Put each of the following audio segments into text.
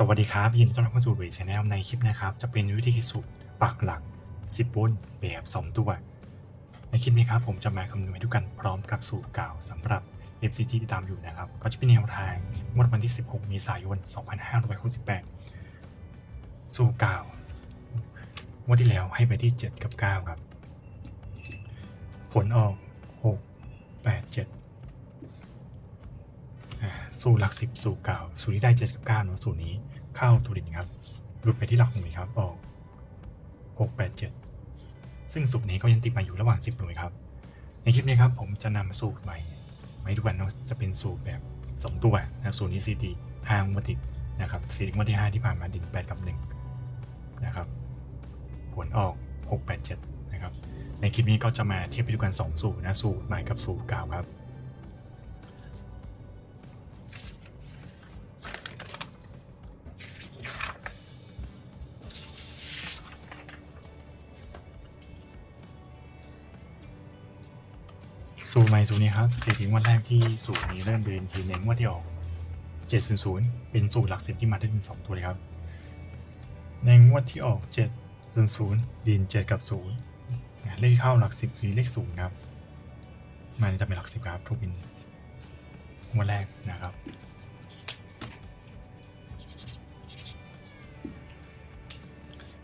สวัสดีครับ ยินดีต้อนรับเข้าสู่เวชแนลในคลิปนะครับ จะเป็นวิธีคิดสูตรปักหลัก 10บนแบบ 2 ตัว ในคลิปนี้ครับผมจะมาคำนวณให้ทุกกันพร้อมกับสูตรเก่าสำหรับ FCG ที่ตามอยู่นะครับ ก็จะเป็นแนวทางงวดวันที่ 16 เมษายน 2568 สูตรเก่างวดที่แล้วให้ไปที่ 7 กับ 9 ครับ ผลออก 6 8 7 สูตรหลักสิบสูตรเก่าสูตรที่ได้เจ็ดกับเก้าเนอะสูตรนี้เข้าตัวดินครับ หลุดไปที่หลักหน่วยครับออกหกแปดเจ็ดซึ่งสูตรนี้ก็ยังติดมาอยู่ระหว่างสิบหน่วยครับ ในคลิปนี้ครับผมจะนำสูตรใหม่มาให้ทุกวันเนอะจะเป็นสูตรแบบสองตัวนะครับสูตรนี้ซีดีห้างมาติดนะครับซีดีมาที่ห้าที่ผ่านมาดินแปดกับหนึ่งนะครับผลออกหกแปดเจ็ดนะครับในคลิปนี้ก็จะมาเทียบไปด้วยกันสองสูตรนะสูตรใหม่กับสูตรเก่าครับ ม่สูตรนี้ครับสี่ถึงวันแรกที่สูตรนี้เริ่มเดินคือในงวดที่ออก700เป็นสูตรหลักสิบที่มาได้ถึงสองตัวเลยครับ ในงวดที่ออก700ดิน7กับ0นะเลขเข้าหลักสิบคือเลขศูนย์ครับ มันจะเป็นหลักสิบครับทุกบินงวดแรกนะครับ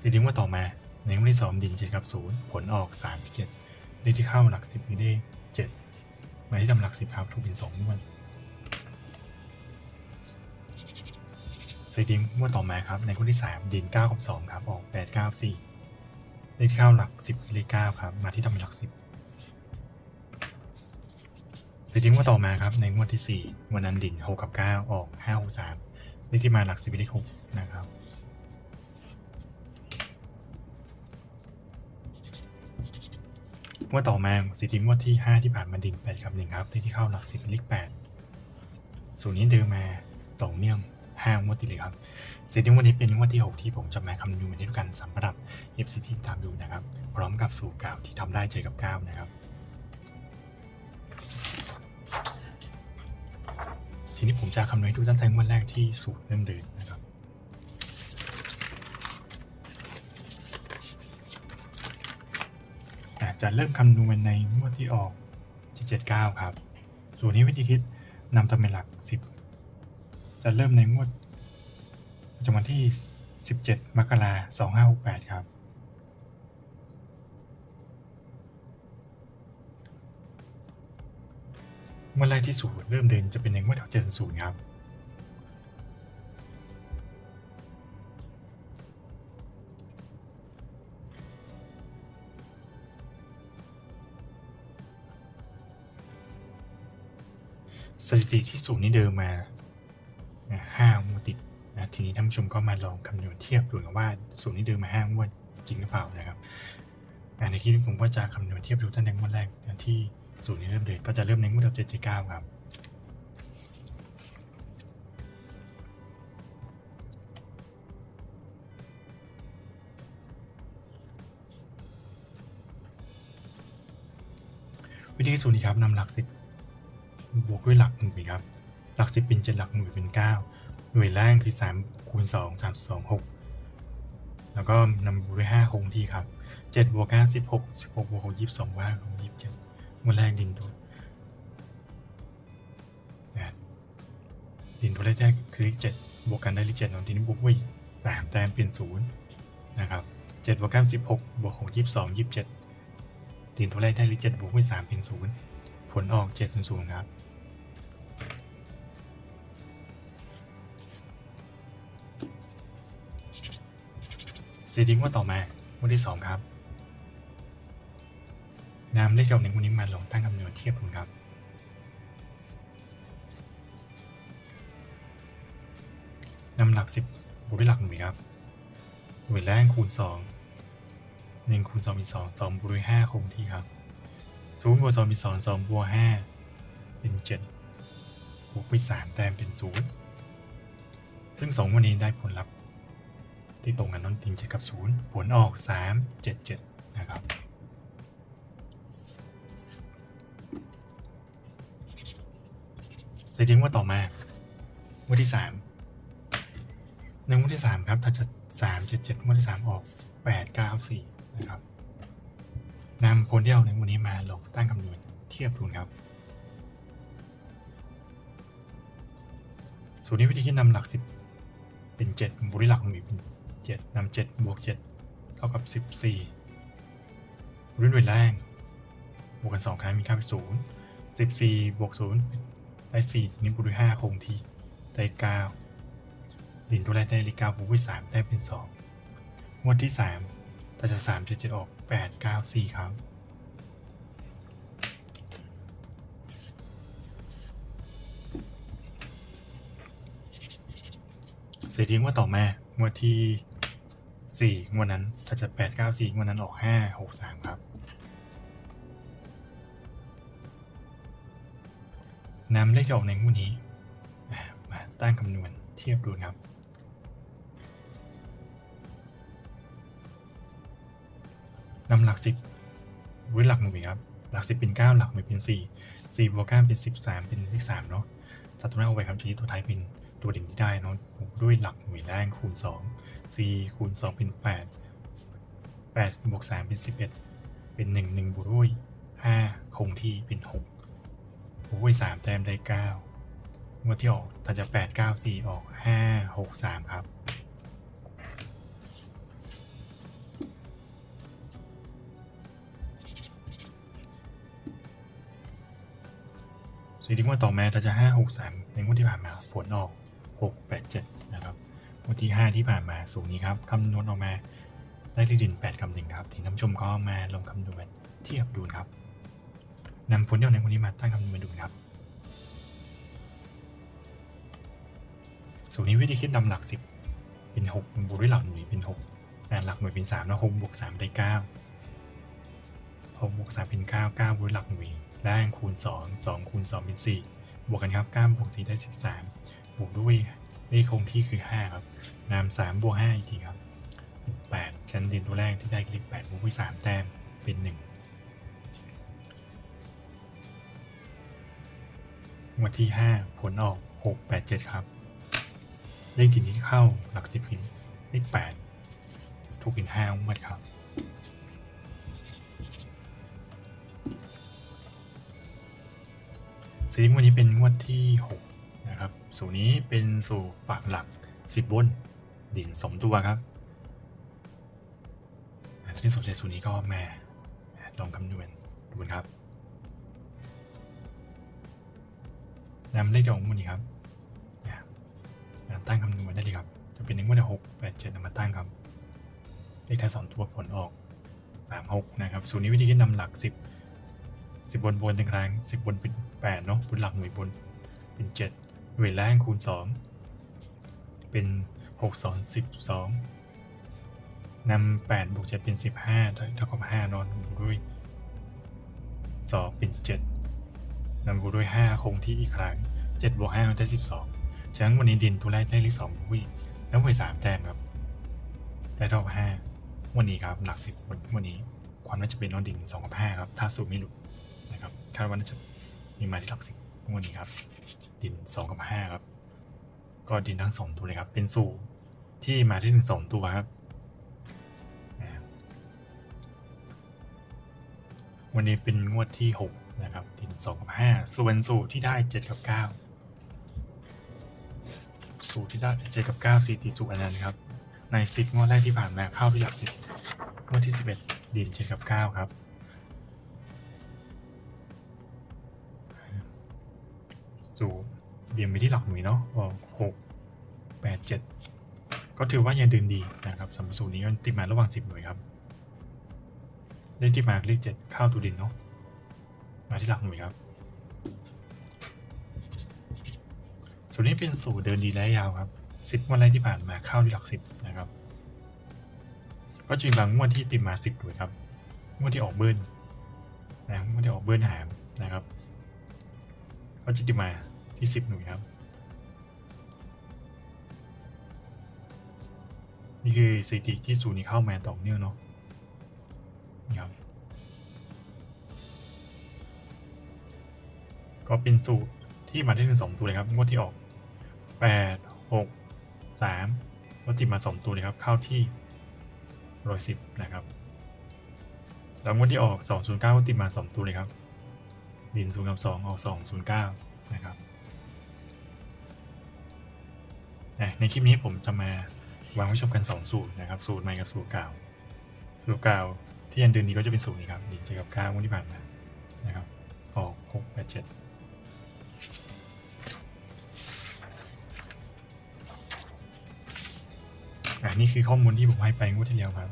สิ่งที่งวดต่อมาในงวดที่สองดิน7กับ0ผลออก3 7เลขที่เข้าหลักสิบคือเลข มาที่ตำหลักสิบครับถูกเป็นสองงวดสถิติงวดต่อมาครับ ในงวดที่สามดินเก้ากับสองครับ ออกแปดเก้าสี่เลขที่เข้าหลักสิบคือเลขเก้าครับ มาที่ตำหลักสิบสถิติงวดต่อมาครับ ในงวดที่สี่วันนั้นดินหกกับเก้าออกห้าหกสามเลขที่มาหลักสิบเลขหกนะครับ งวดต่อมาสิทธิงวดที่ 5 ที่ผ่านมาดิ่ง8กับ1ครับเลขที่เข้าหลัก10เป็นเลข8สูตรนี้เดินมาต่อเนื่อง5งวดติดเลยครับสิทธิงวดนี้เป็นงวดที่ 6 ที่ผมจะมาคำนวณให้ทุกกันสำหรับ FCT ตามดูนะครับ พร้อมกับสูตรเก่าที่ทำได้เจอกับ9นะครับ ทีนี้ผมจะคำนวณให้ทุกท่านในงวดแรกที่สูตรเริ่มเดิน จะเริ่มคำนวณในงวดที่ออก779ครับ ส่วนนี้วิธีคิดนำตำแหน่งหลัก 10 จะเริ่มในงวดประจำวันที่ 17 มกราคม2568 ครับงวดแรที่สูตรเริ่มเดินจะเป็นในงวดของ70ครับ สถิติที่สูงนี้เดิมมาห้างวดติดนะทีนี้ท่านผู้ชมก็มาลองคำนวณเทียบดูกันว่าสูงนี้เดิมมาห้างวดจริงหรือเปล่านะครับในคลิปนี้ผมก็จะคำนวณเทียบดูท่านในงวดแรกนะที่สูตรนี้เริ่มเดินก็จะเริ่มในงวดเจ็ดเก้าครับวิธีสูตรนี้ครับนำหลักสิบ บวกด้วยหลักหน่วยครับ หลักสิบเป็นเจ็ดหลักหน่วยเป็นเก้าหน่วยแรกคือสามคูณสองสามสองหกแล้วก็นำบวกด้วยห้าคงที่ครับเจ็ดบวกเก้าสิบหกสิบหกบวกหกยี่สิบสองว่าของยี่สิบเจ็ดมวดแรกดินตัวนะดินตัวแรกคือเลขเจ็ดบวกกันได้เลขเจ็ดของดินบวกไว้สามแต้มเป็นศูนย์นะครับเจ็ดบวกเก้าสิบหกบวกหกยี่สิบสองยี่สิบเจ็ดดินตัวแรกได้เลขเจ็ดบวกด้วยสามเป็นศูนย์ผลออกเจ็ดศูนย์ศูนย์ครับ เจดิ้งว่าต่อมาวันที่สองครับนำเลขจำหนึ่งวันนี้มาลงตั้งคำนวณเทียบกันครับนำหลักสิบบวกด้วยหลักหน่วยครับหน่วยแรกคูณสองหนึ่งคูณสองเป็นสองสองบวกด้วยห้าคงที่ครับศูนย์บวกสองเป็นสองสองบวกห้าเป็นเจ็ดบวกไปสามแต้มเป็นศูนย์ซึ่งสองวันนี้ได้ผลลัพธ์ ที่ตรงกันนั่นจริงเจ็ดกับศูนย์ผลออกสามเจ็ดเจ็ดนะครับ เสร็จทิ้งว่าต่อมาวันที่สามในงวดที่สามครับถ้าจะสามเจ็ดเจ็ดงวดที่สามออกแปดเก้าสี่นะครับนำผลที่เอาในวันนี้มาลงตั้งคำนวณเทียบดูครับสูตรนี้วิธีคิดนำหลักสิบเป็นเจ็ดบวกด้วยหลักหนึ่งเป็น เจ็ดนำเจ็ดบวกเจ็ดเท่ากับสิบสี่รุ่นด้วยแรงบวกกันสองครั้งมีค่าเป็นศูนย์สิบสี่บวกศูนย์ได้สี่นี้บวกด้วยห้าคงที่ได้เก้าดินตัวแรกได้เลขเก้าบวกด้วยสามได้เป็นสองวดที่สามถ้าจะสามเจ็ดเจ็ดออกแปดเก้าสี่ครับเสียทิ้งว่าต่อมางวดที่ สี่งวดนั้นถ้าจะแปดเก้าสี่งวดนั้นออกห้าหกสามครับ นำเลขที่ออกในงวดนี้ มาตั้งคำนวณเทียบดูครับนำหลักสิบวิหลักหน่วยครับ หลักสิบเป็นเก้าหลักหน่วยเป็นสี่สี่บวกเก้าเป็นสิบสามเป็นเลขสามเนาะตัดตัวแรกเอาไว้ครับทีนี้ตัวท้ายเป็นตัวเด่นที่ได้เนาะด้วยหลักหน่วยแรงคูณสอง สี่คูณสองเป็นแปดแปดบวกสามเป็นสิบเอ็ดเป็นหนึ่งหนึ่งบวกด้วยห้าคงที่เป็นหกบวกด้วยสามแต้มได้เก้างวดที่ออกถ้าจะแปดเก้าสี่ออกห้าหกสามครับสิ่งที่งวดต่อมาถ้าจะห้าหกสามในงวดที่ผ่านมาผลออกหกแปดเจ็ดนะครับ วดที่ห้าที่ผ่านมาสูงนี้ครับคำนวณออกมาได้ที่ดินแปดคำหนึ่งครับทีน้ำชมก็มาลงคำนวณเทียบดูนครับนำผลที่ออกในวันนี้มาตั้งคำนวณดูครับ สูตรนี้วิธีคิดนำหลักสิบเป็นหกบวกด้วยหลักหน่วยเป็นหกอ่าหลักหน่วยเป็นสามแล้วหกบวกสามได้เก้าหกบวกสามเป็นเก้าเก้าบวกด้วยหลักหน่วยแรงคูณ 2 2คูณ2เป็น4บวกกันครับ9บวก4ได้ 13บวกด้วย เลขคงที่คือ 5 ครับนำ3บวก5อีกทีครับเป็น8ชั้นดินตัวแรกที่ได้เลข8บวกด้วย3แต้มเป็น1งวดที่ 5 ผลออก 6 8 7 ครับ เลขจริงที่เข้าหลัก 10คือเลข8ถูกเป็น5งวดครับสีงวดนี้เป็นงวดที่ 6 สูตรนี้เป็นสูตรปากหลัก 10 บน ดินสมตัวครับที่สนใจสูตรนี้ก็มาลองคำนวณดูครับนำเลขจากมูลนี้ครับอ่าตั้งคำนวณได้เลยครับ จะเป็นในงวดที่6 8 7นำมาตั้งครับ เลขท้ายสองตัวผลออก3 6นะครับ สูตรนี้วิธีคิดนำหลัก10สิบบนบนหนึ่งครั้งสิบบนเป็นแปดเนาะบนหลักหน่วยบนเป็นเจ็ด หน่วยแรงคูณสองเป็นหกสองสิบสองนำแปดบวกเจ็ดเป็นสิบห้าเท่ากับห้านอนบวกด้วยสองเป็นเจ็ดนำบวกด้วยห้าคงที่อีกครั้งเจ็ดบวกห้าได้สิบสองฉะนั้นวันนี้ดินตัวแรกได้เลขสองวิแล้วหน่วยสามแต้มครับ ได้เท่ากับห้าวันนี้ครับหลักสิบวันนี้ความน่าจะเป็นนอนดินสองกับห้าครับ ถ้าสูตรไม่หลุดนะครับคาดว่าน่าจะมีมาที่หลักสิบงวดนี้ครับ ดินสองกับห้าครับ ก็ดินทั้งสองตัวเลยครับ เป็นสูตรที่มาที่ถึงสองตัวครับ วันนี้เป็นงวดที่หกนะครับ ดินสองกับห้าส่วนสูตรที่ได้เจ็ดกับเก้าสูตรที่ได้เจ็ดกับเก้าสี่ตีสูตรอันนั้นครับ ในสิบงวดแรกที่ผ่านมาเข้าที่หลักสิบงวดที่สิบเอ็ดดินเจ็ดกับเก้าครับ เบี่ยงไปที่หลักหน่วยเนาะออกหกแปดเจ็ดก็ถือว่ายังเดินดีนะครับสำหรับสูตรนี้ก็ติดมาระหว่างสิบหน่วยครับเล่นที่มาเลขเจ็ดเข้าตูดินเนาะมาที่หลักหน่วยครับสูตรนี้เป็นสูตรเดินดีและยาวครับสิบวันแรกที่ผ่านมาเข้าที่หลักสิบนะครับก็จะมีบางงวดที่ติดมาสิบหน่วยครับงวดที่ออกเบิ้ลนะงวดที่ออกเบิ้ลหามนะครับก็จะติมา ที่10หน่วยครับ นี่คือสถิติที่ศูนย์นี้เข้ามาต่อเนื่องเนาะนะครับก็เป็นสูตรที่มาที่ถึงสองตัวเลยครับงวดที่ออก8 6 3ก็ติมาสองตัวเลยครับเข้าที่ร้อยสิบนะครับแล้วงวดที่ออกสองศูนย์เก้าก็ติดมาสองตัวเลยครับดินศูนย์กับสองออกสองศูนย์เก้านะครับ อะในคลิปนี้ผมจะมาวางไว้ชมกันสองสูตรนะครับสูตรใหม่กับสูตรเก่าสูตรเก่าที่ยันเดือนนี้ก็จะเป็นสูตรนี้ครับดินเจกับก้างวดที่ผ่านมานะครับออกหกแปดเจ็ดอันนี้คือข้อมูลที่ผมให้ไปงวดที่แล้วครับ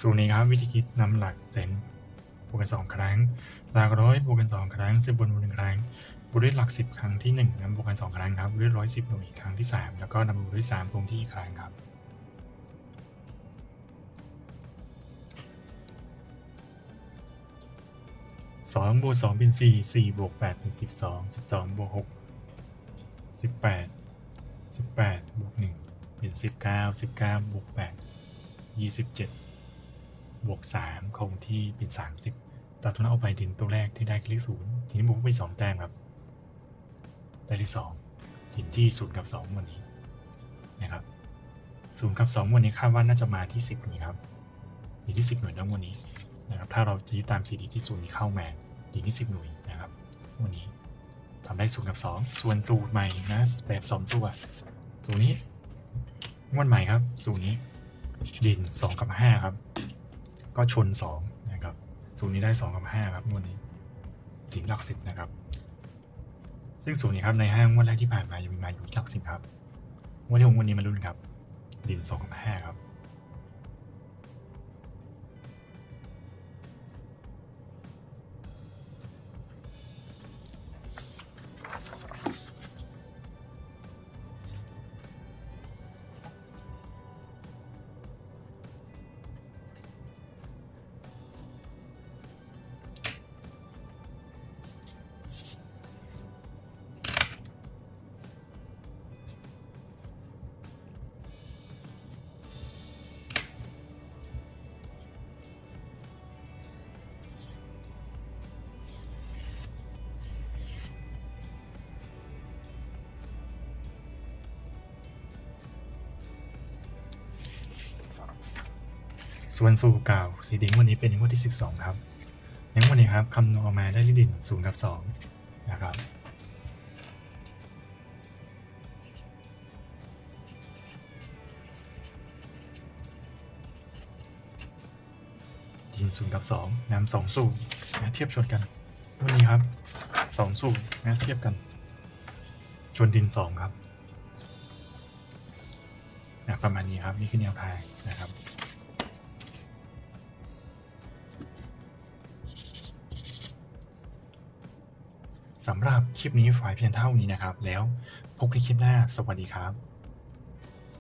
สูตรนี้ครับวิธีคิดนำหลักเซนบวกกันสองครั้ง หลักร้อยบวกกันสองครั้งสิบบนบวกหนึ่งครั้งบวกด้วยหลักสิบครั้งที่หนึ่งนำบวกกันสองครั้งครับบวกด้วยร้อยสิบหน่วยครั้งที่สามแล้วก็นำบวกด้วยสามคงที่อีกครั้งครับสองบวกสองเป็นสี่สี่บวกแปดเป็นสิบสองสิบสองบวกหกสิบแปดสิบแปดบวกหนึ่งเป็นสิบเก้าสิบเก้าบวกแปดยี่สิบเจ็ด บวกสามคงที่เป็นสามสิบตัดตัวนั้นเอาไปดินตัวแรกที่ได้คือเลขศูนย์ทีนี้บวกไปสองแต้มครับ ได้ที่สองดินที่ศูนย์กับสองวันนี้นะครับศูนย์กับสองวันนี้คาดว่าน่าจะมาที่สิบนี้ครับดีที่สิบหน่วยนะวันนี้นะครับถ้าเราจะยึดตาม CD ที่ศูนย์นี้เข้ามาดีที่สิบหน่วยนะครับ วันนี้ทำได้ศูนย์กับสองส่วนสูตรใหม่นะแบบสองตัวสูตรนี้งวดใหม่ครับ สูตรนี้ดินสองกับห้าครับ ก็ชนสองนะครับสูตรนี้ได้สองกับห้าครับงวดนี้ถึงหลักสิบนะครับ ซึ่งสูตรนี้ครับในห้างงวดแรกที่ผ่านมายังมีมาอยู่ที่หลักสิบครับงวดที่หกงวดนี้มาลุ้นครับดินสองกับห้าครับ ส่วนสูตรเก่าสีดิ้งวันนี้เป็นงวดที่ 12 ครับในวดนี้ครับคำนวณออกมาได้ที่ดิน0กับ2นะครับดิน0กับ2นำสองสูตรนะเทียบชนกันวันนี้ครับสองสูตรนะเทียบกัน ชนดิน 2 ครับนะประมาณนี้ครับนี่คือแนวทางนะครับ สำหรับคลิปนี้ฝ่ายเพียงเท่านี้นะครับ แล้วพบกันคลิปหน้าสวัสดีครับ